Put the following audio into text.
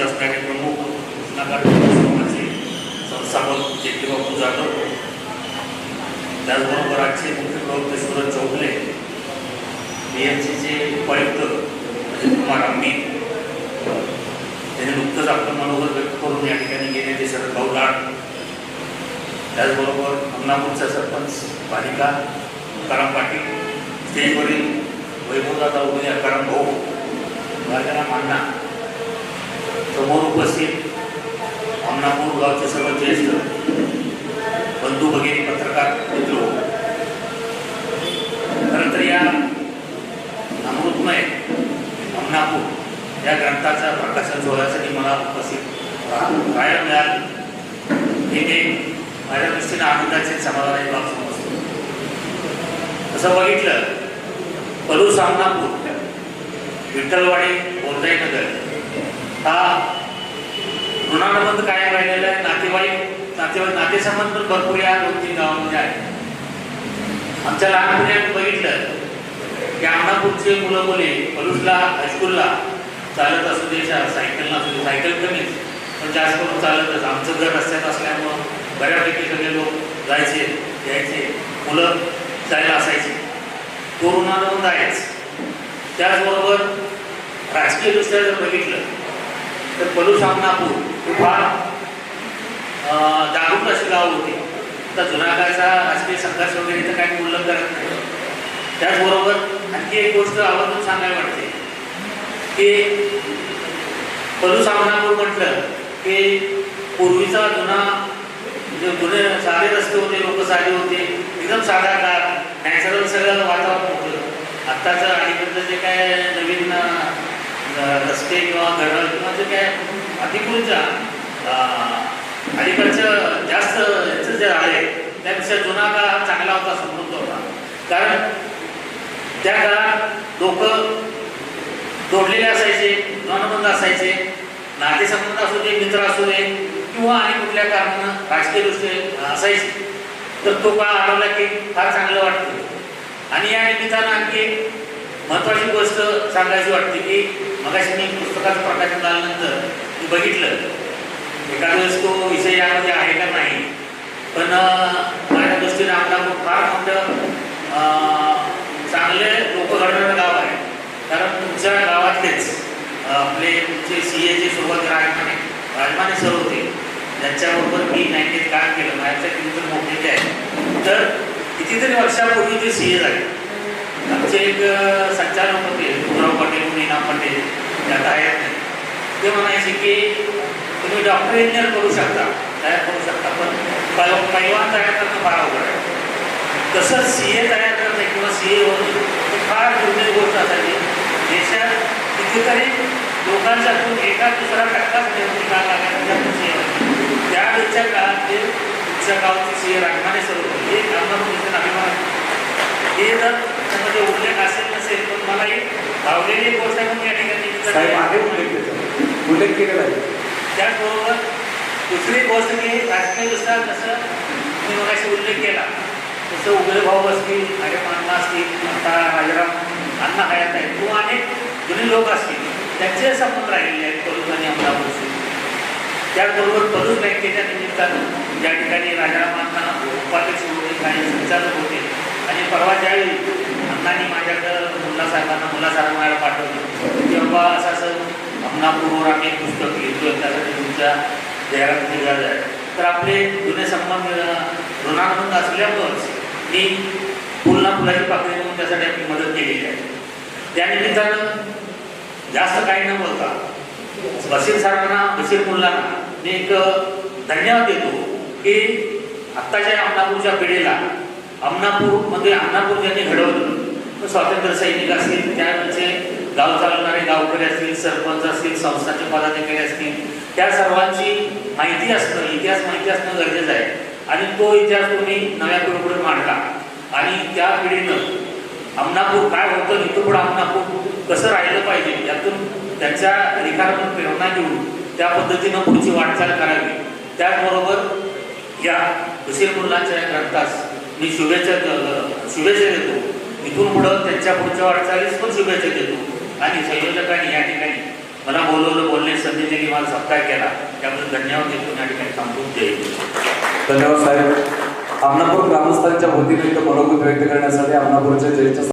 उपस्थित असणारे प्रमुख कृष्णाकाठ समाजाचे संस्थापक जे बापू जाधव त्याचबरोबर आजचे मुख्य प्रवक्ते सुरज चौगले. बीएमसीचे उपायुक्त अजित कुमार आंबी. त्यांनी नुकतंच आपलं मनोबल व्यक्त करून या ठिकाणी गेले ते शरद भाऊ लाड. त्याचबरोबर अमनापूरचा सरपंच बालिका तुकाराम पाटील स्टेजवरील वैभवदादा उभे अकाराम भाऊ राजाला मांडा समोर उपस्थित अमनापूर गावचे सर्व ज्येष्ठ बंधू भगिनी पत्रकार मित्र. खरं तर या अमृतमय अमनापूर या ग्रंथाचा प्रकाशन सोहळ्यासाठी मला उपस्थित राहायला मिळालं. हे ते माझ्या दृष्टीने आनंदाचे समाधानाची बाब समजतो. तसं बघितलं पलूस अमनापूर विठ्ठलवाडी बोरदाई नगर हा. ऋणानुबंध कायम राहिलेला आहे. नातेवाईक नातेवाईक नातेसंबंध पण भरपूर या दोन तीन गावामध्ये आहे आमच्या लहानपणी आम्ही बघितलं की अमनापूरचे मुलं मुली पलूसला हायस्कूलला चालत असू दे सायकल नसू दे सायकल कमीच पण जास्त करून चालतच. आमचं घर रस्त्यात असल्यामुळं बऱ्यापैकी सगळे लोक जायचे यायचे. मुलं जायला असायची. तो ऋणानुबंध आहेच. त्याचबरोबर राजकीयदृष्ट्या जर बघितलं तर पलूस अमनापूर हे फार जागरूक गाव होते. तर जुनागाचा काळचा राजकीय संघर्ष वगैरे इथं काही उल्लंघन करत नाही. त्याचबरोबर आणखी एक गोष्ट आवर्जून सांगायला वाटते. की पलूस म्हटलं की पूर्वीचा जुना म्हणजे जुने साधे रस्ते होते लोक साधे होते एकदम साधा कार नॅचरल सगळं वातावरण होतं. आत्ताचं आणि जे काय नवीन रस्ते किंवा घरं किंवा जे काय अतिकृतच्या अं, अलीकडचं जास्त याचं जे आहे त्यापेक्षा जुना काळ चांगला होता समृद्ध होता. कारण त्या काळात लोक जोडलेले असायचे मनोबंध असायचे नातेसंबंध असू दे मित्र असू दे किंवा आणि कुठल्या कारणानं राजकीय दृष्टी असायची. तर तो काळ आढळला की फार चांगलं वाटतं. आणि या निमित्तानं आणखी महत्त्वाची गोष्ट सांगायची वाटते की मगाशी मी पुस्तकाचं प्रकाशन झाल्यानंतर मी बघितलं. एखाद्या वेळेस तो विषय यामध्ये आहे का नाही. पण माझ्या दृष्टीने आपला फार मोठं चांगले लोक घडणारं गाव आहे. कारण तुमच्या गावातलेच आपले तुमचे सी जे सुरुवात राजमाने राजमाने सर होते. त्यांच्याबरोबर मी बँकेत काम केलं. माझ्या किती मोठे आहे तर कितीतरी वर्षापूर्वी ते सी ए झाले. एक संचालक होते गुरुराव पटेल मीना पटेल त्या आहेत नाही ते म्हणायचे की तुम्ही डॉक्टर इंजिनियर करू शकता. तयार करू शकता पण पै- पैलवान तयार करणं फार अवघड आहे. तसंच सी ए तयार करणे किंवा सी ए होणं ही फार दुर्मिळ गोष्ट असायची देशात कितीतरी लोकांच्यातून एका दुसरा टक्काच निवडणूक का लागायला सी ए त्यावेळच्या काळात ते तुमच्या गावचे सी ए राजमाने सर होते हे आमदार अभिमान हे जर असेल नसेल पण मला एक भावलेली एक गोष्ट म्हणून या ठिकाणी मी आहे उल्लेख उल्लेख केलेला आहे. त्याचबरोबर दुसरी गोष्ट की राजकीयदृष्ट्या जसं मी मगाशी उल्लेख केला तसं उभय भाऊ असतील मान्ना असतील आता राजाराम अण्णा हयात आहेत किंवा अनेक जुने लोक असतील त्यांचे संबंध राहिलेले आहेत पलूस आणि अमरापूरचे त्याचबरोबर पलूस बँकेच्या निमित्तानं या ठिकाणी राजाराम अण्णा उपाध्यक्ष होते काही संचालक होते आणि परवा ज्यावेळी मुलांनी माझ्याकडं मुल्ला साहेबांना मुल्ला साहेबांना पाठवलं. तेव्हा असं असं अमनापूरवर आम्ही पुस्तक लिहितो त्यासाठी तुमच्या जाहिरात गरज आहे तर आपले जुने संबंध अं, असल्यावरच मी पुन्हा फुलाची पाकळी म्हणून त्यासाठी आपली मदत केलेली आहे. त्यानिमित्तानं जास्त काही न बोलता बशीर सरांना बशीर मुलांना मी एक धन्यवाद देतो की आत्ताच्या अमनापूरच्या पिढीला अमनापूरमध्ये अमनापूर ज्यांनी घडवलं स्वातंत्र्य सैनिक असतील त्यावेळेचे गाव चालवणारे गावकरी असतील सरपंच असतील संस्थाचे पदाधिकारी असतील त्या सर्वांची माहिती असणं इतिहास माहिती असणं गरजेचं आहे. आणि तो इतिहास तुम्ही नव्या पिढीपुढे मांडला आणि त्या पिढीनं अमनापूर काय होतं इथं पुढं अमनापूर कसं राहिलं पाहिजे यातून त्यांच्या अधिकारातून प्रेरणा घेऊन त्या पद्धतीनं पुढची वाटचाल करावी. त्याचबरोबर या बशीर मुलांच्या ग्रंथास मी शुभेच्छा शुभेच्छा देतो. इथून पुढं त्यांच्या पुढच्या वाटचालीस पण शुभेच्छा देतो आणि संयोजकांनी या ठिकाणी मला बोलवलं बोलणे संधी दिली मला सत्कार केला. त्याबद्दल धन्यवाद देतो. या ठिकाणी थांबून देईल धन्यवाद साहेब. आमनापूर ग्रामस्थांच्या वतीने इथं मनोगत व्यक्त करण्यासाठी आमनापूरच्या जयच्या